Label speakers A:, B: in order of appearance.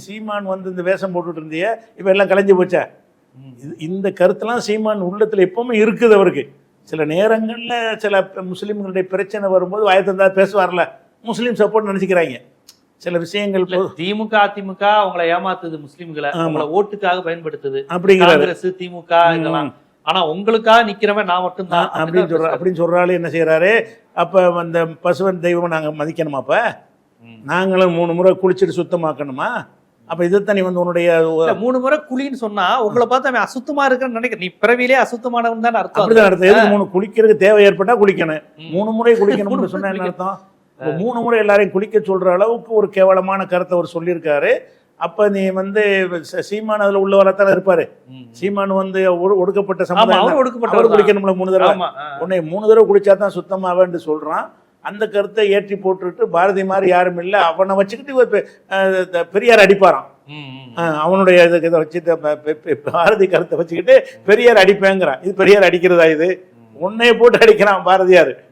A: சீமான் வந்து இந்த வேஷம் போட்டுட்டு இருந்திய இப்ப எல்லாம் கலைஞ்சு போச்சா? இந்த கருத்தெல்லாம் சீமான் உள்ளத்துல எப்பவுமே இருக்குது அவருக்கு. சில நேரங்கள்ல சில முஸ்லிம்களுடைய பிரச்சனை வரும்போது வாயத்தந்தா பேசுவார்ல. முஸ்லீம் சப்போர்ட் நினைச்சுக்கிறாங்க. சில விஷயங்கள்
B: திமுக அதிமுக அவங்கள ஏமாத்துது முஸ்லிம்களை. அவங்கள ஓட்டுக்காக பயன்படுத்துது.
A: அப்படிங்கிறாரு
B: காங்கிரஸ் திமுக இதெல்லாம். ஆனா உங்களுக்காக நிக்கிறவன் நான் மட்டும்தான்.
A: ஆ, அப்படின்னு சொல்ற அப்படின்னு சொல்றாரு என்ன செய்யறாரு அப்ப அந்த பசுவன் தெய்வம் நாங்க மதிக்கணுமா அப்ப. நாங்களும் மூணு முறை குளிச்சுட்டு சுத்தமாக்கணுமா? அப்ப இதைத்தான் நீ வந்து உன்னுடைய
B: மூணு முறை குளின்னு சொன்னா உங்களை பார்த்து அவன் அசுத்தமா இருக்கன்னு நினைக்கிற நீ பிறவிலே அசுத்தமானவன் தான் அர்த்தம்.
A: அப்படிதான் அர்த்தம். மூணு குளிக்கிறதுக்கு தேவை ஏற்பட்டா குளிக்கணும். மூணு முறை குளிக்கணும்னு சொன்னா என்ன அர்த்தம்? மூணு முறை எல்லாரையும் குளிக்க சொல்ற அளவுக்கு ஒரு கேவலமான கருத்தை அவர் சொல்லியிருக்காரு. அப்ப நீ வந்து சீமான் அதுல உள்ளவரத்தானே இருப்பாரு. சீமான் வந்து ஒடு- ஒடுக்கப்பட்ட சமுதாயம்
B: ஒடுக்கப்பட்டவர்
A: குளிக்கணும்ல மூணு தடவை. உன்னை மூணு தடவை குளிச்சா தான் சுத்தமாவேன்னு சொல்றான். அந்த கருத்தை ஏற்றி போட்டுட்டு பாரதி மாதிரி யாரும் இல்லை. அவனை வச்சுக்கிட்டு பெரியார் அடிப்பாராம். அவனுடைய இதை வச்சு த- ப- பெ- பெ- பாரதி கருத்தை வச்சுக்கிட்டு பெரியார் அடிப்பேங்கிறான். இது பெரியார் அடிக்கிறதா இது? உன்னைய போட்டு அடிக்கிறான் பாரதியார்.